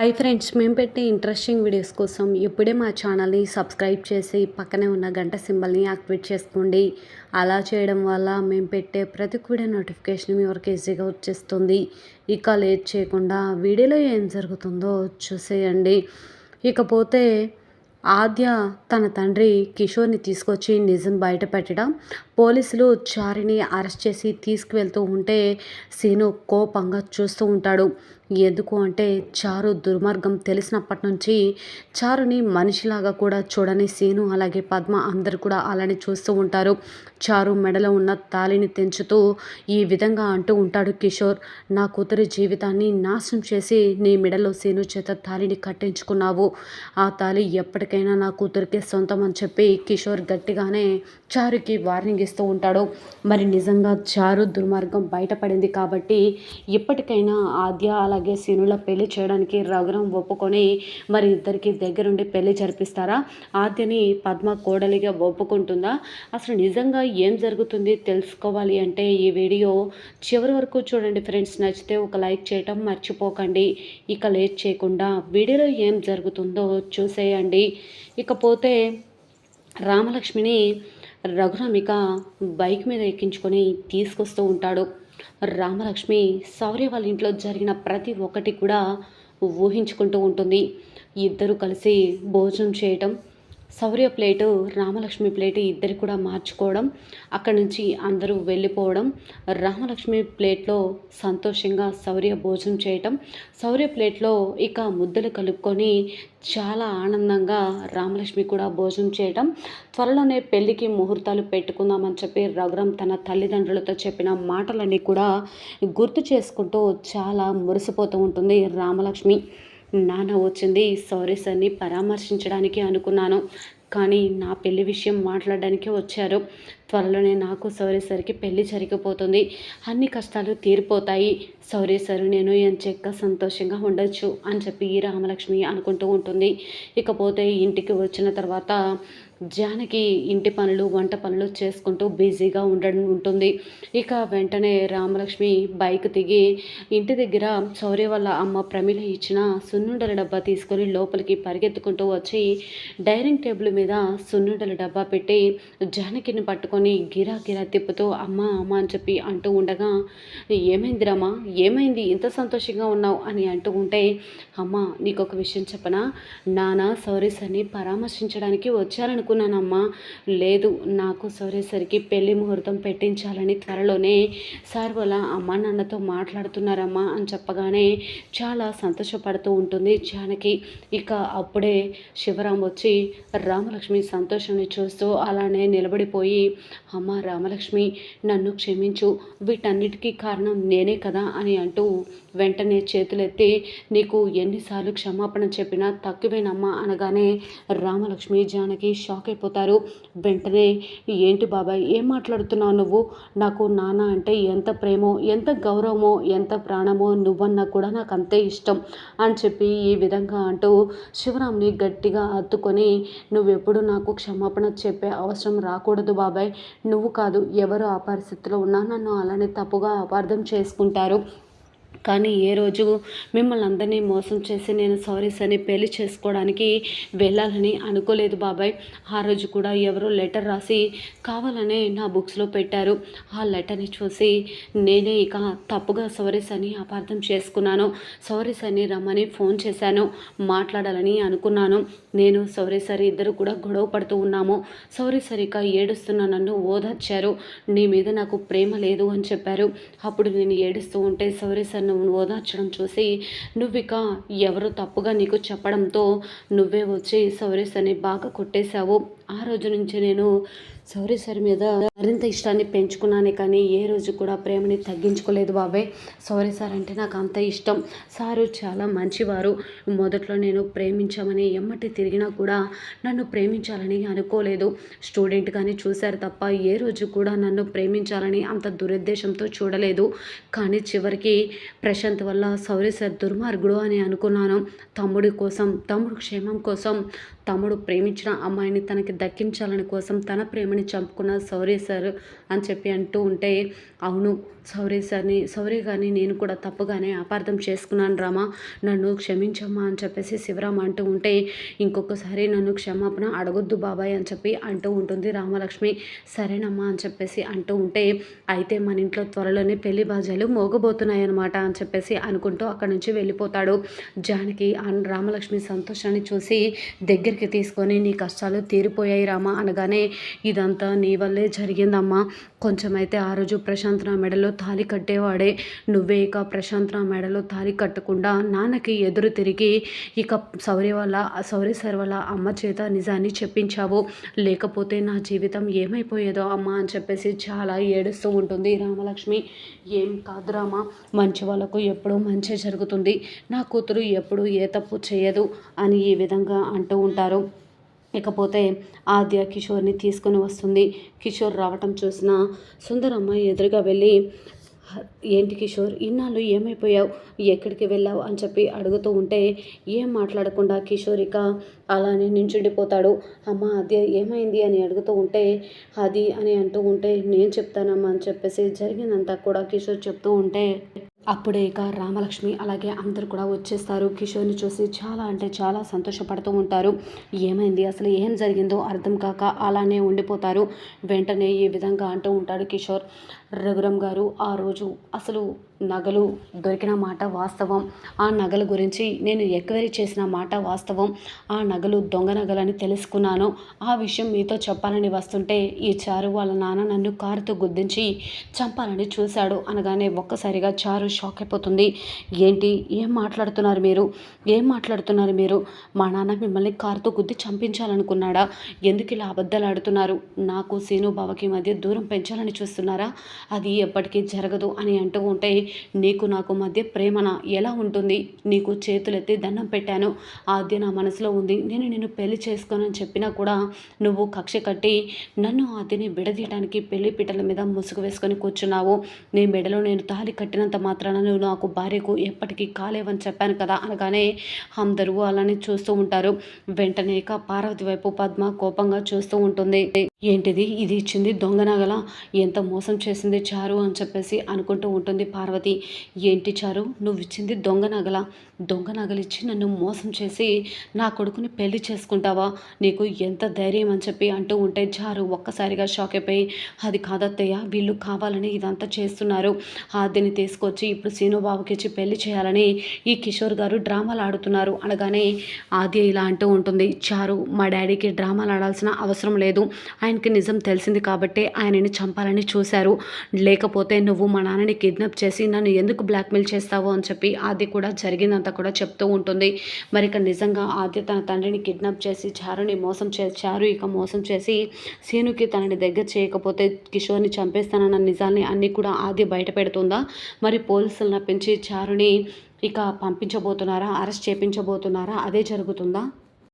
Hi friends మేము పెట్టే interesting videos కోసం ఇప్పుడే మా ఛానల్ని సబ్స్క్రైబ్ చేసి పక్కనే ఉన్న గంట సింబల్ని యాక్టివేట్ చేసుకోండి. అలా చేయడం వల్ల మేము పెట్టే ప్రతి కూడా నోటిఫికేషన్ మీ వరకు ఈజీగా వచ్చేస్తుంది. ఇక లేట్ చేయకుండా వీడియోలో ఏం జరుగుతుందో చూసేయండి. ఇకపోతే ఆద్య తన తండ్రి కిషోర్ని తీసుకొచ్చి నిజం బయట పెట్టడం పోలీసులు చారిని అరెస్ట్ చేసి తీసుకువెళ్తూ ఉంటే సీను కోపంగా చూస్తూ ఉంటాడు. ఎందుకు అంటే చారు దుర్మార్గం తెలిసినప్పటి నుంచి చారుని మనిషిలాగా కూడా చూడని సీను అలాగే పద్మ అందరు కూడా అలానే చూస్తూ ఉంటారు. చారు మెడలో ఉన్న తాలిని తెంచుతూ ఈ విధంగా అంటూ ఉంటాడు కిషోర్. నా కూతురి జీవితాన్ని నాశనం చేసి నీ మెడలో సీను చేత తాలిని కట్టించుకున్నావు. ఆ తాలి ఎప్పటికైనా నా కూతురికి సొంతం అని చెప్పి కిషోర్ గట్టిగానే చారుకి వార్నింగ్ ఇస్తూ ఉంటాడు. మరి నిజంగా చారు దుర్మార్గం బయటపడింది కాబట్టి ఇప్పటికైనా ఆద్య అలాగే శనుల పెళ్ళి చేయడానికి రఘురం ఒప్పుకొని మరి ఇద్దరికి దగ్గరుండి పెళ్ళి జరిపిస్తారా? ఆద్యని పద్మ కోడలిగా ఒప్పుకుంటుందా? అసలు నిజంగా ఏం జరుగుతుంది తెలుసుకోవాలి అంటే ఈ వీడియో చివరి వరకు చూడండి ఫ్రెండ్స్. నచ్చితే ఒక లైక్ చేయటం మర్చిపోకండి. ఇక లేట్ చేయకుండా వీడియోలో ఏం జరుగుతుందో చూసేయండి. ఇకపోతే రామలక్ష్మిని రఘురామిక బైక్ మీద ఎక్కించుకొని తీసుకొస్తూ ఉంటాడు. రామలక్ష్మి శౌర్య వాళ్ళ ఇంట్లో జరిగిన ప్రతి ఒక్కటి కూడా ఊహించుకుంటూ ఉంటుంది. ఇద్దరు కలిసి భోజనం చేయటం శౌర్య ప్లేటు రామలక్ష్మి ప్లేటు ఇద్దరు కూడా మార్చుకోవడం అక్కడి నుంచి అందరూ వెళ్ళిపోవడం రామలక్ష్మి ప్లేట్లో సంతోషంగా శౌర్య భోజనం చేయటం శౌర్య ప్లేట్లో ఇక ముద్దలు కలుపుకొని చాలా ఆనందంగా రామలక్ష్మి కూడా భోజనం చేయటం. త్వరలోనే పెళ్ళికి ముహూర్తాలు పెట్టుకుందామని చెప్పి రఘురం తన తల్లిదండ్రులతో చెప్పిన మాటలన్నీ కూడా గుర్తు చేసుకుంటూ చాలా మురిసిపోతూ ఉంటుంది రామలక్ష్మి. నాన్న వచ్చింది సారీ సార్ని పరామర్శించడానికి అనుకున్నాను. కానీ నా పెళ్ళి విషయం మాట్లాడడానికి వచ్చారు. త్వరలోనే నాకు సౌరేశ్వరికి పెళ్ళి జరిగిపోతుంది. అన్ని కష్టాలు తీరిపోతాయి. సౌరేశ్వరు నేను ఎంచక్క సంతోషంగా ఉండొచ్చు అని చెప్పి రామలక్ష్మి అనుకుంటూ ఉంటుంది. ఇకపోతే ఇంటికి వచ్చిన తర్వాత జానకి ఇంటి పనులు వంట పనులు చేసుకుంటూ బిజీగా ఉండడం ఉంటుంది. ఇక వెంటనే రామలక్ష్మి బైక్ దిగి ఇంటి దగ్గర శౌర్య వాళ్ళ అమ్మ ప్రమిళ ఇచ్చిన సున్నుండల డబ్బా తీసుకొని లోపలికి పరిగెత్తుకుంటూ వచ్చి డైనింగ్ టేబుల్ మీద సున్నుండల డబ్బా పెట్టి జానకిని పట్టుకొని గిరా గిరా తిప్పుతూ అమ్మ అమ్మ అని చెప్పి అంటూ ఉండగా ఏమైంది రామా? ఏమైంది? ఇంత సంతోషంగా ఉన్నావు? అని అంటూ ఉంటే అమ్మ నీకు ఒక విషయం చెప్పనా? నానా సౌరీస్ అని పరామర్శించడానికి వచ్చారనుకో అనుకున్నానమ్మా. లేదు నాకు సరేసరికి పెళ్ళి ముహూర్తం పెట్టించాలని త్వరలోనే సార్ వాళ్ళ అమ్మ నాన్నతో మాట్లాడుతున్నారమ్మా అని చెప్పగానే చాలా సంతోషపడుతూ ఉంటుంది. జానకి ఇక అప్పుడే శివరాం వచ్చి రామలక్ష్మి సంతోషాన్ని చూస్తూ అలానే నిలబడిపోయి అమ్మ రామలక్ష్మి నన్ను క్షమించు. వీటన్నిటికీ కారణం నేనే కదా అని అంటూ వెంటనే చేతులెత్తి నీకు ఎన్నిసార్లు క్షమాపణ చెప్పినా తక్కువేనమ్మా అనగానే రామలక్ష్మి జానకి షాక్ షాక్ అయిపోతారు వెంటనే ఏంటి బాబాయ్ ఏం మాట్లాడుతున్నావు నువ్వు? నాకు నాన్న అంటే ఎంత ప్రేమో ఎంత గౌరవమో ఎంత ప్రాణమో నువ్వన్నా కూడా నాకు అంతే ఇష్టం అని చెప్పి ఈ విధంగా అంటూ శివరామ్ని గట్టిగా అత్తుకొని నువ్వెప్పుడు నాకు క్షమాపణ చెప్పే అవసరం రాకూడదు బాబాయ్. నువ్వు కాదు ఎవరు ఆ పరిస్థితిలో ఉన్నా నన్ను అలానే తప్పుగా అపార్థం చేసుకుంటారు. కానీ ఏ రోజు మిమ్మల్ని అందరినీ మోసం చేసి నేను సారీస్ అని పెళ్ళి చేసుకోవడానికి వెళ్ళాలని అనుకోలేదు బాబాయ్. ఆ రోజు కూడా ఎవరో లెటర్ రాసి కావాలనే నా బుక్స్లో పెట్టారు. ఆ లెటర్ని చూసి నేనే ఇక తప్పుగా సారీస్ అని అపార్థం చేసుకున్నాను. సారీస్ అని రమ్మని ఫోన్ చేశాను. మాట్లాడాలని అనుకున్నాను. నేను సౌరీ సరి ఇద్దరు కూడా గొడవ పడుతూ ఉన్నాము. సౌరీ సరిక ఏడుస్తున్న నన్ను ఓదార్చారు. నీ మీద నాకు ప్రేమ లేదు అని చెప్పారు. అప్పుడు నేను ఏడుస్తూ ఉంటే సౌరీ సర్ నువ్వు ఓదార్చడం చూసి నువ్వు ఇక ఎవరు తప్పుగా నీకు చెప్పడంతో నువ్వే వచ్చి సౌరీస్ అని బాగా కొట్టేశావు. ఆ రోజు నుంచి నేను సౌరీ సార్ మీద మరింత ఇష్టాన్ని పెంచుకున్నానే కానీ ఏ రోజు కూడా ప్రేమని తగ్గించుకోలేదు బాబాయ్ సౌరీ సార్ అంటే నాకు అంత ఇష్టం. సారు చాలా మంచివారు. మొదట్లో నేను ప్రేమించామని ఎమ్మటి తిరిగినా కూడా నన్ను ప్రేమించాలని అనుకోలేదు. స్టూడెంట్ కానీ చూశారు తప్ప ఏ రోజు కూడా నన్ను ప్రేమించాలని అంత దురుద్దేశంతో చూడలేదు. కానీ చివరికి ప్రశాంత్ వల్ల సౌరీ సార్ దుర్మార్గుడు అని అనుకున్నాను. తమ్ముడి కోసం తమ్ముడు క్షేమం కోసం తమ్ముడు ప్రేమించిన అమ్మాయిని తనకి దక్కించాలని కోసం తన ప్రేమని చంపుకున్న సౌరీ సార్ అని చెప్పి అంటూ ఉంటే అవును సౌరీ సార్ని సౌరీ గారిని నేను కూడా తప్పుగానే అపార్థం చేసుకున్నాను రామా. నన్ను క్షమించమ్మా అని చెప్పేసి శివరామ అంటూ ఉంటే ఇంకొకసారి నన్ను క్షమాపణ అడగొద్దు బాబాయ్ అని చెప్పి అంటూ ఉంటుంది రామలక్ష్మి. సరేనమ్మా అని చెప్పేసి అంటూ ఉంటే అయితే మన ఇంట్లో త్వరలోనే పెళ్ళి బాజాలు మోగబోతున్నాయి అనమాట అని చెప్పేసి అనుకుంటూ అక్కడి నుంచి వెళ్ళిపోతాడు. జానకి రామలక్ష్మి సంతోషాన్ని చూసి దగ్గరికి తీసుకొని నీ కష్టాలు తీరిపోయాయి రామా అనగానే ఇదంతా నీ వల్లే జరిగిందమ్మా. కొంచెం అయితే ఆ రోజు ప్రశాంత్ నా మెడలో తాలి కట్టేవాడే. నువ్వే ఇక ప్రశాంత్ నా మెడలో తాలి కట్టకుండా నాన్నకి ఎదురు తిరిగి ఇక సౌరి వల్ల సౌరి సార్ వల్ల అమ్మ చేత నిజాన్ని చెప్పించావు. లేకపోతే నా జీవితం ఏమైపోయేదో అమ్మ అని చెప్పేసి చాలా ఏడుస్తూ ఉంటుంది రామలక్ష్మి. ఏం కాదురా మంచి వాళ్ళకు ఎప్పుడూ మంచి జరుగుతుంది. నా కూతురు ఎప్పుడు ఏ తప్పు చేయదు అని ఈ విధంగా అంటూ ఉంటారు. ఇకపోతే ఆద్య కిషోర్ని తీసుకొని వస్తుంది. కిషోర్ రావటం చూసిన సుందరమ్మ ఎదురుగా వెళ్ళి ఏంటి కిషోర్ ఇన్నాళ్ళు ఏమైపోయావు? ఎక్కడికి వెళ్ళావు? అని చెప్పి అడుగుతూ ఉంటే ఏం మాట్లాడకుండా కిషోర్ ఇక అలానే నించుండిపోతాడు. అమ్మ అది ఏమైంది? అని అడుగుతూ ఉంటే అది అని అంటూ ఉంటే నేను చెప్తానమ్మా అని చెప్పేసి జరిగిందంతా కూడా కిషోర్ చెప్తూ ఉంటే అప్పుడే ఇక రామలక్ష్మి అలాగే అందరు కూడా వచ్చేస్తారు. కిషోర్ని చూసి చాలా అంటే చాలా సంతోషపడుతూ ఉంటారు. ఏమైంది? అసలు ఏం జరిగిందో అర్థం కాక అలానే ఉండిపోతారు. వెంటనే ఈ విధంగా అంటూ ఉంటాడు కిషోర్. రఘురామ్ గారు ఆ రోజు అసలు నగలు దొరికిన మాట వాస్తవం. ఆ నగల గురించి నేను ఎక్వైరీ చేసిన మాట వాస్తవం. ఆ నగలు దొంగ నగలని తెలుసుకున్నాను. ఆ విషయం మీతో చెప్పాలని వస్తుంటే ఈ చారు వాళ్ళ నాన్న నన్ను కారుతో గుద్దించి చంపాలని చూశాడు. అనగానే ఒక్కసారిగా చారు షాక్ అయిపోతుంది. ఏంటి? ఏం మాట్లాడుతున్నారు మీరు? ఏం మాట్లాడుతున్నారు మీరు? మా నాన్న మిమ్మల్ని కారుతో గుద్ది చంపించాలనుకున్నాడా? ఎందుకు ఇలా అబద్ధాలు ఆడుతున్నారు? నాకు సీను బావకి మధ్య దూరం పెంచాలని చూస్తున్నారా? అది ఎప్పటికీ జరగదు అని అంటూ ఉంటే నీకు నాకు మధ్య ప్రేమన ఎలా ఉంటుంది? నీకు చేతులెత్తి దండం పెట్టాను. ఆద్య నా మనసులో ఉంది. నేను నేను పెళ్ళి చేసుకోనని చెప్పినా కూడా నువ్వు కక్ష కట్టి నన్ను ఆద్యని విడదీయడానికి పెళ్ళి పీటల మీద ముసుగు వేసుకొని కూర్చున్నావు. నీ మెడలో నేను తాలి కట్టినంత మాత్రాన నువ్వు నాకు భార్యకు ఎప్పటికీ కాలేవని చెప్పాను కదా అనగానే అందరూ అలానే చూస్తూ ఉంటారు. వెంటనే ఇక పార్వతి వైపు పద్మ కోపంగా చూస్తూ ఉంటుంది. ఏంటిది? ఇది ఇచ్చింది దొంగ నగల? ఎంత మోసం చేసింది చారు అని చెప్పేసి అనుకుంటూ ఉంటుంది పార్వతి. ఏంటి చారు? నువ్వు ఇచ్చింది దొంగ నగల. దొంగ నగలిచ్చి నన్ను మోసం చేసి నా కొడుకుని పెళ్ళి చేసుకుంటావా? నీకు ఎంత ధైర్యం అని చెప్పి అంటూ ఉంటే చారు ఒక్కసారిగా షాక్ అయిపోయి అది కాదత్తయ్య వీళ్ళు కావాలని ఇదంతా చేస్తున్నారు. ఆదిని తీసుకొచ్చి ఇప్పుడు సీనుబాబుకి ఇచ్చి పెళ్ళి చేయాలని ఈ కిషోర్ గారు డ్రామాలు ఆడుతున్నారు అనగానే ఆది ఇలా అంటూ ఉంటుంది. చారు మా డాడీకి డ్రామాలు ఆడాల్సిన అవసరం లేదు. ఆయనకి నిజం తెలిసింది కాబట్టి ఆయనని చంపాలని చూశారు. లేకపోతే నువ్వు మా నాన్నని కిడ్నాప్ చేసి నన్ను ఎందుకు బ్లాక్మెయిల్ చేస్తావు అని చెప్పి ఆది కూడా జరిగిందంతా కూడా చెప్తూ ఉంటుంది. మరి ఇక నిజంగా ఆది తన తండ్రిని కిడ్నాప్ చేసి చారుని మోసం చే చారు ఇక మోసం చేసి సీనుకి తనని దగ్గర చేయకపోతే కిషోర్ని చంపేస్తానన్న నిజాన్ని అన్నీ కూడా ఆది బయట పెడుతుందా? మరి పోలీసులను పెంచి చారుని ఇక పంపించబోతున్నారా? అరెస్ట్ చేపించబోతున్నారా? అదే జరుగుతుందా?